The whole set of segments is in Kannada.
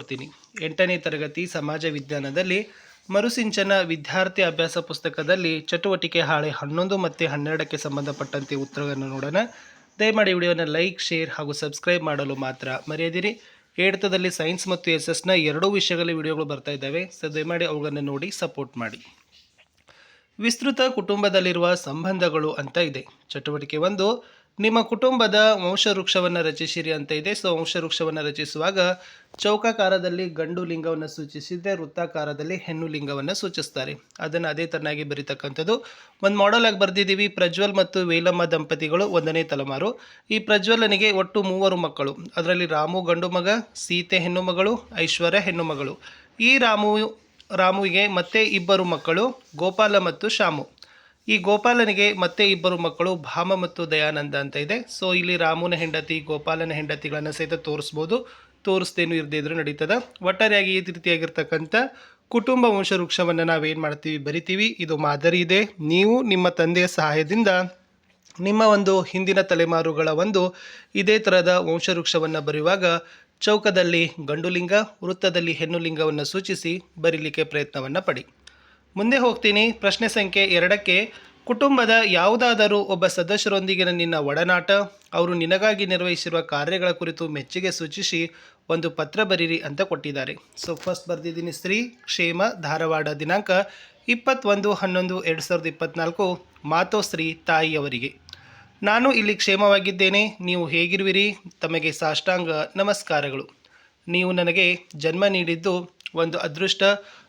ಮಾಡ್ತೀನಿ ಎಂಟನೇ ತರಗತಿ ಸಮಾಜ ವಿಜ್ಞಾನದಲ್ಲಿ ಮರುಸಿಂಚನ ವಿದ್ಯಾರ್ಥಿ ಅಭ್ಯಾಸ ಪುಸ್ತಕದಲ್ಲಿ ಚಟುವಟಿಕೆ ಹಾಳೆ ಹನ್ನೊಂದು ಮತ್ತು ಹನ್ನೆರಡಕ್ಕೆ ಸಂಬಂಧಪಟ್ಟಂತೆ ಉತ್ತರಗಳನ್ನು ನೋಡೋಣ. ದಯಮಾಡಿ ವಿಡಿಯೋನ ಲೈಕ್, ಶೇರ್ ಹಾಗೂ ಸಬ್ಸ್ಕ್ರೈಬ್ ಮಾಡಲು ಮಾತ್ರ ಮರೆಯದಿರಿ. ಏಡ್ತದಲ್ಲಿ ಸೈನ್ಸ್ ಮತ್ತು ಎಸ್ ಎಸ್ನ ಎರಡೂ ವಿಷಯಗಳಲ್ಲಿ ವಿಡಿಯೋಗಳು ಬರ್ತಾ ಇದ್ದಾವೆ. ಸೊ, ದಯಮಾಡಿ ಅವುಗಳನ್ನು ನೋಡಿ ಸಪೋರ್ಟ್ ಮಾಡಿ. ವಿಸ್ತೃತ ಕುಟುಂಬದಲ್ಲಿರುವ ಸಂಬಂಧಗಳು ಅಂತ ಇದೆ. ಚಟುವಟಿಕೆ ಒಂದು ನಿಮ್ಮ ಕುಟುಂಬದ ವಂಶವೃಕ್ಷವನ್ನು ರಚಿಸಿರಿ ಅಂತ ಇದೆ. ಸೊ ವಂಶವೃಕ್ಷವನ್ನು ರಚಿಸುವಾಗ ಚೌಕಾಕಾರದಲ್ಲಿ ಗಂಡು ಲಿಂಗವನ್ನು ಸೂಚಿಸಿದ್ದೆ ವೃತ್ತಾಕಾರದಲ್ಲಿ ಹೆಣ್ಣು ಲಿಂಗವನ್ನು ಸೂಚಿಸ್ತಾರೆ. ಅದನ್ನು ಅದೇ ತರನಾಗಿ ಬರೀತಕ್ಕಂಥದ್ದು. ಒಂದು ಮಾಡಲ್ ಆಗಿ ಬರೆದಿದ್ದೀವಿ. ಪ್ರಜ್ವಲ್ ಮತ್ತು ವೇಲಮ್ಮ ದಂಪತಿಗಳು ಒಂದನೇ ತಲೆಮಾರು. ಈ ಪ್ರಜ್ವಲನಿಗೆ ಒಟ್ಟು ಮೂವರು ಮಕ್ಕಳು. ಅದರಲ್ಲಿ ರಾಮು ಗಂಡು ಮಗ, ಸೀತೆ ಹೆಣ್ಣು ಮಗಳು, ಐಶ್ವರ್ಯ ಹೆಣ್ಣು ಮಗಳು. ಈ ರಾಮು, ರಾಮುವಿಗೆ ಮತ್ತೆ ಇಬ್ಬರು ಮಕ್ಕಳು, ಗೋಪಾಲ ಮತ್ತು ಶಾಮು. ಈ ಗೋಪಾಲನಿಗೆ ಮತ್ತೆ ಇಬ್ಬರು ಮಕ್ಕಳು ಭಾಮ ಮತ್ತು ದಯಾನಂದ ಅಂತ ಇದೆ. ಸೊ ಇಲ್ಲಿ ರಾಮುನ ಹೆಂಡತಿ, ಗೋಪಾಲನ ಹೆಂಡತಿಗಳನ್ನು ಸಹಿತ ತೋರಿಸ್ಬೋದು. ತೋರಿಸ್ದೇನು ಇರದೇ ಇದ್ರೂ ನಡೀತದ. ಒಟ್ಟಾರೆಯಾಗಿ ಈ ರೀತಿಯಾಗಿರ್ತಕ್ಕಂಥ ಕುಟುಂಬ ವಂಶವೃಕ್ಷವನ್ನು ನಾವೇನು ಮಾಡ್ತೀವಿ, ಬರಿತೀವಿ. ಇದು ಮಾದರಿ ಇದೆ. ನೀವು ನಿಮ್ಮ ತಂದೆಯ ಸಹಾಯದಿಂದ ನಿಮ್ಮ ಒಂದು ಹಿಂದಿನ ತಲೆಮಾರುಗಳ ಒಂದು ಇದೇ ಥರದ ವಂಶವೃಕ್ಷವನ್ನು ಬರೆಯುವಾಗ ಚೌಕದಲ್ಲಿ ಗಂಡುಲಿಂಗ, ವೃತ್ತದಲ್ಲಿ ಹೆಣ್ಣುಲಿಂಗವನ್ನು ಸೂಚಿಸಿ ಬರೀಲಿಕ್ಕೆ ಪ್ರಯತ್ನವನ್ನು ಪಡಿ. ಮುಂದೆ ಹೋಗ್ತೀನಿ. ಪ್ರಶ್ನೆ ಸಂಖ್ಯೆ ಎರಡಕ್ಕೆ, ಕುಟುಂಬದ ಯಾವುದಾದರೂ ಒಬ್ಬ ಸದಸ್ಯರೊಂದಿಗಿನ ನಿನ್ನ ಒಡನಾಟ? ಅವರು ನಿನಗಾಗಿ ನಿರ್ವಹಿಸಿರುವ ಕಾರ್ಯಗಳ ಕುರಿತು ಮೆಚ್ಚುಗೆ ಸೂಚಿಸಿ ಒಂದು ಪತ್ರ ಬರೀರಿ ಅಂತ ಕೊಟ್ಟಿದ್ದಾರೆ. ಸೊ ಫಸ್ಟ್ ಬರೆದಿದ್ದೀನಿ ಶ್ರೀ ಕ್ಷೇಮ, ಧಾರವಾಡ ದಿನಾಂಕ, ಇಪ್ಪತ್ತೊಂದು, ಹನ್ನೊಂದು, ಎರಡು ಸಾವಿರದ ಇಪ್ಪತ್ತ್ನಾಲ್ಕು ಮಾತೋಶ್ರೀ ತಾಯಿಯವರಿಗೆ ನಾನು ಇಲ್ಲಿ ಕ್ಷೇಮವಾಗಿದ್ದೇನೆ, ನೀವು ಹೇಗಿರುವಿರಿ? ತಮಗೆ ಸಾಷ್ಟಾಂಗ ನಮಸ್ಕಾರಗಳು. ನೀವು ನನಗೆ ಜನ್ಮ ನೀಡಿದ್ದು ಒಂದು ಅದೃಷ್ಟ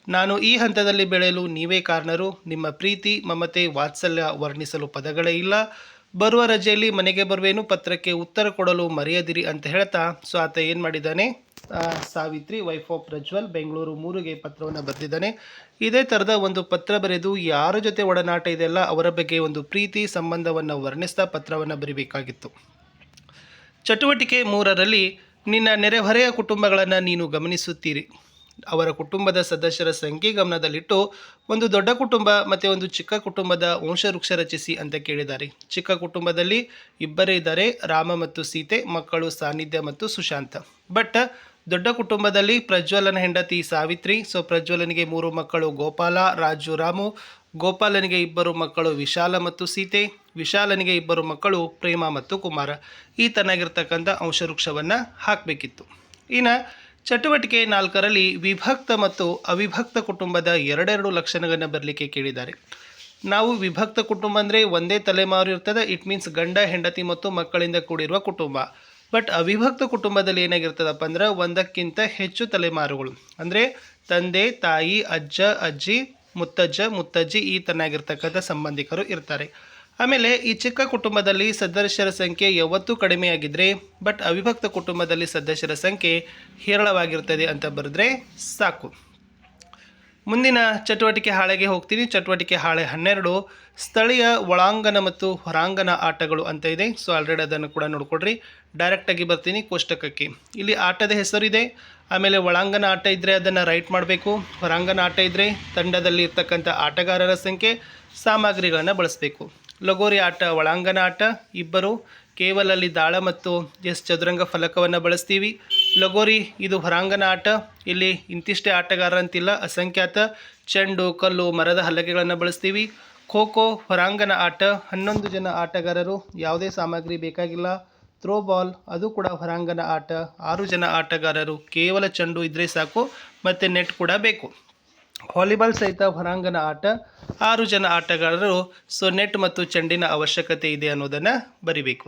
ನಾನು ಈ ಹಂತದಲ್ಲಿ ಬೆಳೆಯಲು ನೀವೇ ಕಾರಣರು. ನಿಮ್ಮ ಪ್ರೀತಿ, ಮಮತೆ, ವಾತ್ಸಲ್ಯ ವರ್ಣಿಸಲು ಪದಗಳೇ ಇಲ್ಲ. ಬರುವ ರಜೆಯಲ್ಲಿ ಮನೆಗೆ ಬರುವೇನು, ಪತ್ರಕ್ಕೆ ಉತ್ತರ ಕೊಡಲು ಮರೆಯದಿರಿ ಅಂತ ಹೇಳ್ತಾ ಸೊ, ಆತ ಏನು ಮಾಡಿದ್ದಾನೆ? ಸಾವಿತ್ರಿ ವೈಫ್ ಆಫ್ ಪ್ರಜ್ವಲ್, ಬೆಂಗಳೂರು ಮೂರುಗೆ ಪತ್ರವನ್ನು ಬರೆದಿದ್ದಾನೆ. ಇದೇ ಥರದ ಒಂದು ಪತ್ರ ಬರೆದು ಯಾರ ಜೊತೆ ಒಡನಾಟ ಇದೆಯಲ್ಲ, ಅವರ ಬಗ್ಗೆ ಒಂದು ಪ್ರೀತಿ ಸಂಬಂಧವನ್ನು ವರ್ಣಿಸ್ತಾ ಪತ್ರವನ್ನು ಬರೀಬೇಕಾಗಿತ್ತು. ಚಟುವಟಿಕೆ ಮೂರರಲ್ಲಿ, ನಿನ್ನ ನೆರೆಹೊರೆಯ ಕುಟುಂಬಗಳನ್ನು ನೀನು ಗಮನಿಸುತ್ತೀರಿ. ಅವರ ಕುಟುಂಬದ ಸದಸ್ಯರ ಸಂಖ್ಯೆ ಗಮನದಲ್ಲಿಟ್ಟು ಒಂದು ದೊಡ್ಡ ಕುಟುಂಬ ಮತ್ತು ಒಂದು ಚಿಕ್ಕ ಕುಟುಂಬದ ವಂಶವೃಕ್ಷ ರಚಿಸಿ ಅಂತ ಕೇಳಿದ್ದಾರೆ. ಚಿಕ್ಕ ಕುಟುಂಬದಲ್ಲಿ ಇಬ್ಬರೇ ಇದ್ದಾರೆ, ರಾಮ ಮತ್ತು ಸೀತೆ, ಮಕ್ಕಳು ಸಾನ್ನಿಧ್ಯ ಮತ್ತು ಸುಶಾಂತ. ಬಟ್ ದೊಡ್ಡ ಕುಟುಂಬದಲ್ಲಿ ಪ್ರಜ್ವಲನ ಹೆಂಡತಿ ಸಾವಿತ್ರಿ, ಸೊ ಪ್ರಜ್ವಲನಿಗೆ ಮೂರು ಮಕ್ಕಳು ಗೋಪಾಲ, ರಾಜು, ರಾಮು. ಗೋಪಾಲನಿಗೆ ಇಬ್ಬರು ಮಕ್ಕಳು ವಿಶಾಲ ಮತ್ತು ಸೀತೆ, ವಿಶಾಲನಿಗೆ ಇಬ್ಬರು ಮಕ್ಕಳು ಪ್ರೇಮ ಮತ್ತು ಕುಮಾರ. ಈ ತನಗಿರ್ತಕ್ಕಂಥ ಅಂಶವೃಕ್ಷವನ್ನು ಹಾಕಬೇಕಿತ್ತು. ಇನ್ನು ಚಟುವಟಿಕೆ ನಾಲ್ಕರಲ್ಲಿ ವಿಭಕ್ತ ಮತ್ತು ಅವಿಭಕ್ತ ಕುಟುಂಬದ ಎರಡೆರಡು ಲಕ್ಷಣಗಳನ್ನು ಬರಲಿಕ್ಕೆ ಕೇಳಿದ್ದಾರೆ. ನಾವು ವಿಭಕ್ತ ಕುಟುಂಬ ಅಂದರೆ ಒಂದೇ ತಲೆಮಾರು ಇರ್ತದೆ ಇಟ್ ಮೀನ್ಸ್ ಗಂಡ, ಹೆಂಡತಿ ಮತ್ತು ಮಕ್ಕಳಿಂದ ಕೂಡಿರುವ ಕುಟುಂಬ. ಬಟ್ ಅವಿಭಕ್ತ ಕುಟುಂಬದಲ್ಲಿ ಏನಾಗಿರ್ತದಪ್ಪ ಅಂದ್ರೆ ಒಂದಕ್ಕಿಂತ ಹೆಚ್ಚು ತಲೆಮಾರುಗಳು. ಅಂದರೆ ತಂದೆ, ತಾಯಿ, ಅಜ್ಜ, ಅಜ್ಜಿ, ಮುತ್ತಜ್ಜ, ಮುತ್ತಜ್ಜಿ ಈ ತನ್ನಾಗಿರ್ತಕ್ಕಂಥ ಸಂಬಂಧಿಕರು ಇರ್ತಾರೆ. ಆಮೇಲೆ ಈ ಚಿಕ್ಕ ಕುಟುಂಬದಲ್ಲಿ ಸದಸ್ಯರ ಸಂಖ್ಯೆ ಯಾವತ್ತೂ ಕಡಿಮೆಯಾಗಿದ್ದರೆ ಬಟ್ ಅವಿಭಕ್ತ ಕುಟುಂಬದಲ್ಲಿ ಸದಸ್ಯರ ಸಂಖ್ಯೆ ಹೇರಳವಾಗಿರ್ತದೆ ಅಂತ ಬರೆದ್ರೆ ಸಾಕು. ಮುಂದಿನ ಚಟುವಟಿಕೆ ಹಾಳೆಗೆ ಹೋಗ್ತೀನಿ. ಚಟುವಟಿಕೆ ಹಾಳೆ ಹನ್ನೆರಡು, ಸ್ಥಳೀಯ ಒಳಾಂಗಣ ಮತ್ತು ಹೊರಾಂಗಣ ಆಟಗಳು ಅಂತ ಇದೆ. ಸೊ ಆಲ್ರೆಡಿ ಅದನ್ನು ಕೂಡ ನೋಡ್ಕೊಡ್ರಿ. ಡೈರೆಕ್ಟಾಗಿ ಬರ್ತೀನಿ ಕೋಷ್ಟಕಕ್ಕೆ. ಇಲ್ಲಿ ಆಟದ ಹೆಸರಿದೆ. ಆಮೇಲೆ ಒಳಾಂಗಣ ಆಟ ಇದ್ದರೆ ಅದನ್ನು ರೈಟ್ ಮಾಡಬೇಕು. ಹೊರಾಂಗಣ ಆಟ ಇದ್ದರೆ ತಂಡದಲ್ಲಿ ಇರ್ತಕ್ಕಂಥ ಆಟಗಾರರ ಸಂಖ್ಯೆ, ಸಾಮಗ್ರಿಗಳನ್ನು ಬಳಸಬೇಕು. ಲಗೋರಿ ಆಟ, ಒಳಾಂಗಣ ಆಟ ಇಬ್ಬರು ಕೇವಲ ಅಲ್ಲಿ ದಾಳ ಮತ್ತು ಎಸ್ ಚದುರಂಗ ಫಲಕವನ್ನು ಬಳಸ್ತೀವಿ. ಲಗೋರಿ ಇದು ಹೊರಾಂಗಣ ಆಟ. ಇಲ್ಲಿ ಇಂತಿಷ್ಟೇ ಆಟಗಾರ ಅಂತಿಲ್ಲ ಅಸಂಖ್ಯಾತ ಚೆಂಡು, ಕಲ್ಲು, ಮರದ ಹಲಗೆಗಳನ್ನು ಬಳಸ್ತೀವಿ. ಖೋ ಖೋ ಹೊರಾಂಗಣ ಆಟ. ಹನ್ನೊಂದು ಜನ ಆಟಗಾರರು ಯಾವುದೇ ಸಾಮಗ್ರಿ ಬೇಕಾಗಿಲ್ಲ. ಥ್ರೋ ಬಾಲ್ ಅದು ಕೂಡ ಹೊರಾಂಗಣ ಆಟ. ಆರು ಜನ ಆಟಗಾರರು ಕೇವಲ ಚೆಂಡು ಇದ್ದರೆ ಸಾಕು, ಮತ್ತು ನೆಟ್ ಕೂಡ ಬೇಕು. ವಾಲಿಬಾಲ್ ಸಹಿತ ಹೊರಾಂಗಣ ಆಟ, ಆರು ಜನ ಆಟಗಾರರು ಸೊ ನೆಟ್ ಮತ್ತು ಚೆಂಡಿನ ಅವಶ್ಯಕತೆ ಇದೆ ಅನ್ನೋದನ್ನು ಬರಿಬೇಕು.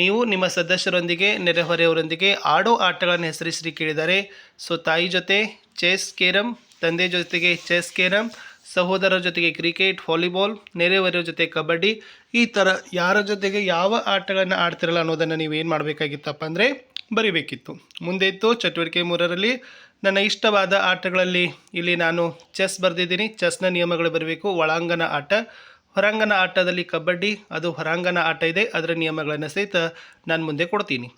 ನೀವು ನಿಮ್ಮ ಸದಸ್ಯರೊಂದಿಗೆ, ನೆರೆಹೊರೆಯವರೊಂದಿಗೆ ಆಡೋ ಆಟಗಳನ್ನು ಹೆಸರಿಸಿ ಕೇಳಿದರೆ, ಸೊ ತಾಯಿ ಜೊತೆ ಚೆಸ್ ಕೇರಮ್ ತಂದೆ ಜೊತೆಗೆ ಚೆಸ್ ಕೇರಮ್ ಸಹೋದರರ ಜೊತೆಗೆ ಕ್ರಿಕೆಟ್, ವಾಲಿಬಾಲ್ ನೆರೆಹೊರೆಯ ಜೊತೆ ಕಬಡ್ಡಿ, ಈ ಥರ ಯಾರ ಜೊತೆಗೆ ಯಾವ ಆಟಗಳನ್ನು ಆಡ್ತಿರಲ್ಲ ಅನ್ನೋದನ್ನು ನೀವು ಏನು ಮಾಡಬೇಕಾಗಿತ್ತಪ್ಪ ಅಂದರೆ ಬರಿಬೇಕಿತ್ತು. ಮುಂದೆ ಇತ್ತು ಚಟುವಟಿಕೆ ಮೂರರಲ್ಲಿ ನನ್ನ ಇಷ್ಟವಾದ ಆಟಗಳಲ್ಲಿ ಇಲ್ಲಿ ನಾನು ಚೆಸ್ ಬರೆದಿದ್ದೀನಿ. ಚೆಸ್ನ ನಿಯಮಗಳು ಬರಬೇಕು. ಒಳಾಂಗಣ ಆಟ. ಹೊರಾಂಗಣ ಆಟದಲ್ಲಿ ಕಬಡ್ಡಿ, ಅದು ಹೊರಾಂಗಣ ಆಟ ಇದೆ. ಅದರ ನಿಯಮಗಳನ್ನು ಸಹಿತ ನಾನು ಮುಂದೆ ಕೊಡ್ತೀನಿ.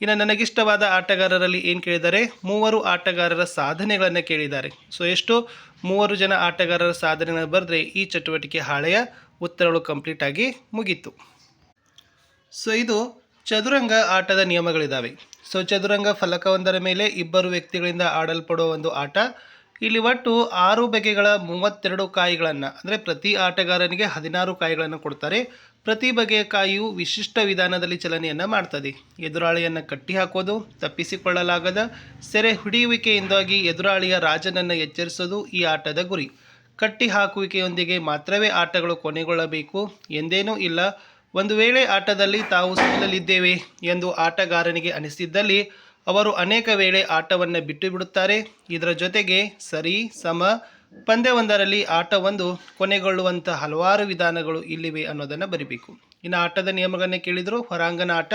ಇನ್ನು ನನಗಿಷ್ಟವಾದ ಆಟಗಾರರಲ್ಲಿ ಏನು ಕೇಳಿದ್ದಾರೆ? ಮೂವರು ಆಟಗಾರರ ಸಾಧನೆಗಳನ್ನು ಕೇಳಿದ್ದಾರೆ. ಸೊ ಎಷ್ಟು? ಮೂವರು ಜನ ಆಟಗಾರರ ಸಾಧನೆಗಳನ್ನು ಬರೆದ್ರೆ ಈ ಚಟುವಟಿಕೆ ಹಾಳೆಯ ಉತ್ತರಗಳು ಕಂಪ್ಲೀಟ್ ಆಗಿ ಮುಗೀತು. ಸೊ ಇದು ಚದುರಂಗ ಆಟದ ನಿಯಮಗಳಿದ್ದಾವೆ ಸೊ, ಚದುರಂಗ ಫಲಕವೊಂದರ ಮೇಲೆ ಇಬ್ಬರು ವ್ಯಕ್ತಿಗಳಿಂದ ಆಡಲ್ಪಡುವ ಒಂದು ಆಟ. ಇಲ್ಲಿ ಒಟ್ಟು ಆರು ಬಗೆಗಳ ಮೂವತ್ತೆರಡು ಕಾಯಿಗಳನ್ನು, ಅಂದರೆ ಪ್ರತಿ ಆಟಗಾರನಿಗೆ ಹದಿನಾರು ಕಾಯಿಗಳನ್ನು ಕೊಡ್ತಾರೆ. ಪ್ರತಿ ಬಗೆಯ ಕಾಯಿಯು ವಿಶಿಷ್ಟ ವಿಧಾನದಲ್ಲಿ ಚಲನೆಯನ್ನು ಮಾಡ್ತದೆ. ಎದುರಾಳಿಯನ್ನು ಕಟ್ಟಿ ಹಾಕೋದು, ತಪ್ಪಿಸಿಕೊಳ್ಳಲಾಗದ, ಸೆರೆ ಹಿಡಿಯುವಿಕೆಯಿಂದಾಗಿ ಎದುರಾಳಿಯ ರಾಜನನ್ನು ಎಚ್ಚರಿಸೋದು ಈ ಆಟದ ಗುರಿ. ಕಟ್ಟಿ ಹಾಕುವಿಕೆಯೊಂದಿಗೆ ಮಾತ್ರವೇ ಆಟಗಳು ಕೊನೆಗೊಳ್ಳಬೇಕು ಎಂದೇನೂ ಇಲ್ಲ. ಒಂದು ವೇಳೆ ಆಟದಲ್ಲಿ ತಾವು ಸೋಲಲಿದ್ದೇವೆ ಎಂದು ಆಟಗಾರನಿಗೆ ಅನಿಸಿದ್ದಲ್ಲಿ ಅವರು ಅನೇಕ ವೇಳೆ ಆಟವನ್ನು ಬಿಟ್ಟು ಬಿಡುತ್ತಾರೆ ಇದರ ಜೊತೆಗೆ ಸರಿ, ಸಮ, ಪಂದ್ಯವೊಂದರಲ್ಲಿ ಆಟವೊಂದು ಕೊನೆಗೊಳ್ಳುವಂಥ ಹಲವಾರು ವಿಧಾನಗಳು ಇಲ್ಲಿವೆ ಅನ್ನೋದನ್ನು ಬರಿಬೇಕು. ಇನ್ನು ಆಟದ ನಿಯಮಗಳನ್ನ ಕೇಳಿದರು, ಹೊರಾಂಗಣ ಆಟ.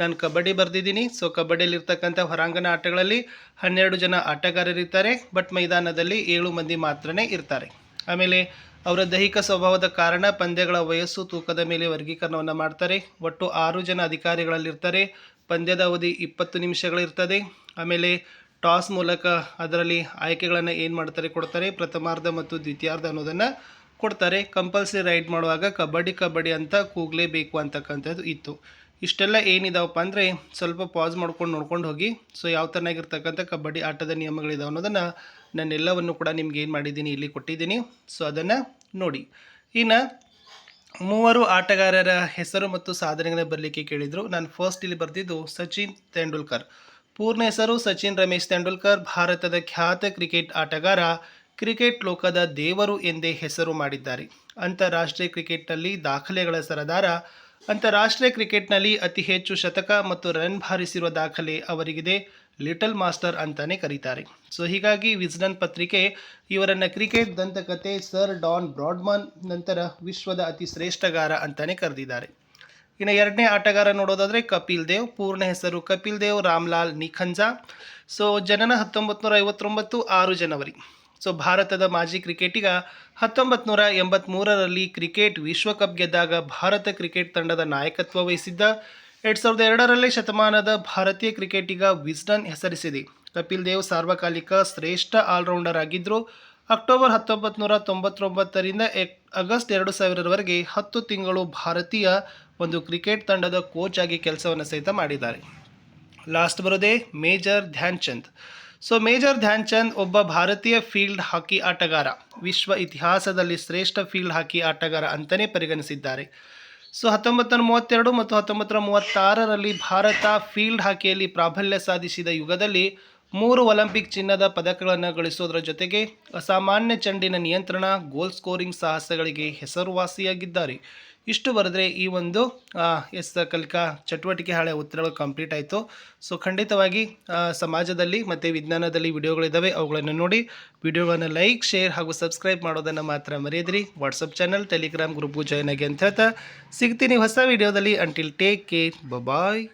ನಾನು ಕಬಡ್ಡಿ ಬರೆದಿದ್ದೀನಿ. ಸೊ, ಕಬಡ್ಡಿಯಲ್ಲಿರ್ತಕ್ಕಂಥ ಹೊರಾಂಗಣ ಆಟಗಳಲ್ಲಿ ಹನ್ನೆರಡು ಜನ ಆಟಗಾರರಿರ್ತಾರೆ. ಬಟ್ ಮೈದಾನದಲ್ಲಿ ಏಳು ಮಂದಿ ಮಾತ್ರನೇ ಇರ್ತಾರೆ. ಆಮೇಲೆ ಅವರ ದೈಹಿಕ ಸ್ವಭಾವದ ಕಾರಣ ಪಂದ್ಯಗಳ ವಯಸ್ಸು ತೂಕದ ಮೇಲೆ ವರ್ಗೀಕರಣವನ್ನು ಮಾಡ್ತಾರೆ. ಒಟ್ಟು ಆರು ಜನ ಅಧಿಕಾರಿಗಳಲ್ಲಿರ್ತಾರೆ. ಪಂದ್ಯದ ಅವಧಿ ಇಪ್ಪತ್ತು ನಿಮಿಷಗಳಿರ್ತದೆ. ಆಮೇಲೆ ಟಾಸ್ ಮೂಲಕ ಅದರಲ್ಲಿ ಆಯ್ಕೆಗಳನ್ನು ಏನು ಮಾಡ್ತಾರೆ ಕೊಡ್ತಾರೆ? ಪ್ರಥಮಾರ್ಧ ಮತ್ತು ದ್ವಿತೀಯಾರ್ಧ ಅನ್ನೋದನ್ನು ಕೊಡ್ತಾರೆ. ಕಂಪಲ್ಸರಿ ರೈಡ್ ಮಾಡುವಾಗ ಕಬಡ್ಡಿ ಕಬಡ್ಡಿ ಅಂತ ಕೂಗಲೇಬೇಕು ಅಂತಕ್ಕಂಥದ್ದು ಇತ್ತು. ಇಷ್ಟೆಲ್ಲ ಏನಿದಾವಪ್ಪ ಅಂದರೆ ಸ್ವಲ್ಪ ಪಾಸ್ ಮಾಡ್ಕೊಂಡು ನೋಡ್ಕೊಂಡು ಹೋಗಿ. ಸೊ ಯಾವ ಥರನಾಗಿರ್ತಕ್ಕಂಥ ಕಬಡ್ಡಿ ಆಟದ ನಿಯಮಗಳಿದಾವೆ ಅನ್ನೋದನ್ನು ನಾನೆಲ್ಲವನ್ನು ಕೂಡ ನಿಮ್ಗೆ ಏನು ಮಾಡಿದ್ದೀನಿ, ಇಲ್ಲಿ ಕೊಟ್ಟಿದ್ದೀನಿ. ಸೊ ಅದನ್ನು ನೋಡಿ. ಇನ್ನು ಮೂವರು ಆಟಗಾರರ ಹೆಸರು ಮತ್ತು ಸಾಧನೆಗಳನ್ನ ಬರಲಿಕ್ಕೆ ಕೇಳಿದರು. ನಾನು ಫಸ್ಟ್ ಇಲ್ಲಿ ಬರೆದಿದ್ದು ಸಚಿನ್ ತೆಂಡೂಲ್ಕರ್. ಪೂರ್ಣ ಹೆಸರು ಸಚಿನ್ ರಮೇಶ್ ತೆಂಡೂಲ್ಕರ್. ಭಾರತದ ಖ್ಯಾತ ಕ್ರಿಕೆಟ್ ಆಟಗಾರ, ಕ್ರಿಕೆಟ್ ಲೋಕದ ದೇವರು ಎಂದೇ ಹೆಸರು ಮಾಡಿದ್ದಾರೆ. ಅಂತಾರಾಷ್ಟ್ರೀಯ ಕ್ರಿಕೆಟ್ನಲ್ಲಿ ದಾಖಲೆಗಳ ಸರದಾರ ಅಂತಾರಾಷ್ಟ್ರೀಯ ಕ್ರಿಕೆಟ್ನಲ್ಲಿ ಅತಿ ಹೆಚ್ಚು ಶತಕ ಮತ್ತು ರನ್ ಬಾರಿಸಿರುವ ದಾಖಲೆ ಅವರಿಗಿದೆ, ಲಿಟಲ್ ಮಾಸ್ಟರ್ ಅಂತಾನೆ ಕರೀತಾರೆ. ಸೊ, ಹೀಗಾಗಿ ವಿಸ್ಡನ್ ಪತ್ರಿಕೆ ಇವರನ್ನು ಕ್ರಿಕೆಟ್ ದಂತಕತೆ ಸರ್ ಡಾನ್ ಬ್ರಾಡ್ಮನ್ ನಂತರ ವಿಶ್ವದ ಅತಿ ಶ್ರೇಷ್ಠಗಾರ ಅಂತಾನೆ ಕರೆದಿದ್ದಾರೆ. ಇನ್ನು ಎರಡನೇ ಆಟಗಾರ ನೋಡೋದಾದರೆ ಕಪಿಲ್ ದೇವ್, ಪೂರ್ಣ ಹೆಸರು ಕಪಿಲ್ ದೇವ್, ರಾಮ್ಲಾಲ್ ನಿಖಂಜಾ. ಸೊ, ಜನನ ಹತ್ತೊಂಬತ್ತು ನೂರ ಐವತ್ತೊಂಬತ್ತು, ಆರು ಜನವರಿ. ಸೊ ಭಾರತದ ಮಾಜಿ ಕ್ರಿಕೆಟಿಗ ಹತ್ತೊಂಬತ್ತು ನೂರ ಎಂಬತ್ತ್ಮೂರರಲ್ಲಿ ಕ್ರಿಕೆಟ್ ವಿಶ್ವಕಪ್ ಗೆದ್ದಾಗ ಭಾರತ ಕ್ರಿಕೆಟ್ ತಂಡದ ನಾಯಕತ್ವ ವಹಿಸಿದ್ದ. ಎರಡು ಸಾವಿರದ ಎರಡರಲ್ಲಿ ಶತಮಾನದ ಭಾರತೀಯ ಕ್ರಿಕೆಟಿಗ ವಿಸ್ಡನ್ ಹೆಸರಿಸಿದೆ. ಕಪಿಲ್ ದೇವ್ ಸಾರ್ವಕಾಲಿಕ ಶ್ರೇಷ್ಠ ಆಲ್ರೌಂಡರ್ ಆಗಿದ್ದರು ಅಕ್ಟೋಬರ್ ಹತ್ತೊಂಬತ್ತು ನೂರ ತೊಂಬತ್ತೊಂಬತ್ತರಿಂದ ಆಗಸ್ಟ್ ಎರಡು ಸಾವಿರದವರೆಗೆ ಹತ್ತು ತಿಂಗಳು ಭಾರತೀಯ ಒಂದು ಕ್ರಿಕೆಟ್ ತಂಡದ ಕೋಚ್ ಆಗಿ ಕೆಲಸವನ್ನು ಸಹಿತ ಮಾಡಿದ್ದಾರೆ. ಲಾಸ್ಟ್ ಬರೋದೇ major Dhyan Chand so major Dhyan Chand ಒಬ್ಬ ಭಾರತೀಯ ಫೀಲ್ಡ್ ಹಾಕಿ ಆಟಗಾರ. ವಿಶ್ವ ಇತಿಹಾಸದಲ್ಲಿ ಶ್ರೇಷ್ಠ ಫೀಲ್ಡ್ ಹಾಕಿ ಆಟಗಾರ ಅಂತಲೇ ಪರಿಗಣಿಸಿದ್ದಾರೆ. ಸೊ ಹತ್ತೊಂಬತ್ತು ಮೂವತ್ತೆರಡು ಮತ್ತು ಹತ್ತೊಂಬತ್ತು ನೂರ ಮೂವತ್ತಾರರಲ್ಲಿ ಭಾರತ ಫೀಲ್ಡ್ ಹಾಕಿಯಲ್ಲಿ ಪ್ರಾಬಲ್ಯ ಸಾಧಿಸಿದ ಯುಗದಲ್ಲಿ ಮೂರು ಒಲಿಂಪಿಕ್ ಚಿನ್ನದ ಪದಕಗಳನ್ನು ಗಳಿಸೋದರ ಜೊತೆಗೆ ಅಸಾಮಾನ್ಯ ಚೆಂಡಿನ ನಿಯಂತ್ರಣ ಗೋಲ್ ಸ್ಕೋರಿಂಗ್ ಸಾಹಸಗಳಿಗೆ ಹೆಸರುವಾಸಿಯಾಗಿದ್ದಾರೆ. ಇಷ್ಟು ಬರೆದ್ರೆ ಈ ಒಂದು ಎಸ್ ಕಲಿಕಾ ಚಟುವಟಿಕೆ ಹಾಳೆ ಉತ್ತರಗಳು ಕಂಪ್ಲೀಟ್ ಆಯಿತು. ಸೊ ಖಂಡಿತವಾಗಿ ಸಮಾಜದಲ್ಲಿ ಮತ್ತು ವಿಜ್ಞಾನದಲ್ಲಿ ವಿಡಿಯೋಗಳಿದ್ದಾವೆ ಅವುಗಳನ್ನು ನೋಡಿ ವಿಡಿಯೋಗಳನ್ನು ಲೈಕ್, ಶೇರ್ ಹಾಗೂ ಸಬ್ಸ್ಕ್ರೈಬ್ ಮಾಡೋದನ್ನು ಮಾತ್ರ ಮರೆಯದಿರಿ. ವಾಟ್ಸಪ್ ಚಾನಲ್ ಟೆಲಿಗ್ರಾಮ್ ಗ್ರೂಪ್ಗೂ ಜಾಯ್ನ್ ಆಗಿ ಅಂತ ಹೇಳ್ತಾ ಸಿಗ್ತೀನಿ ಹೊಸ ವಿಡಿಯೋದಲ್ಲಿ. Until take care bye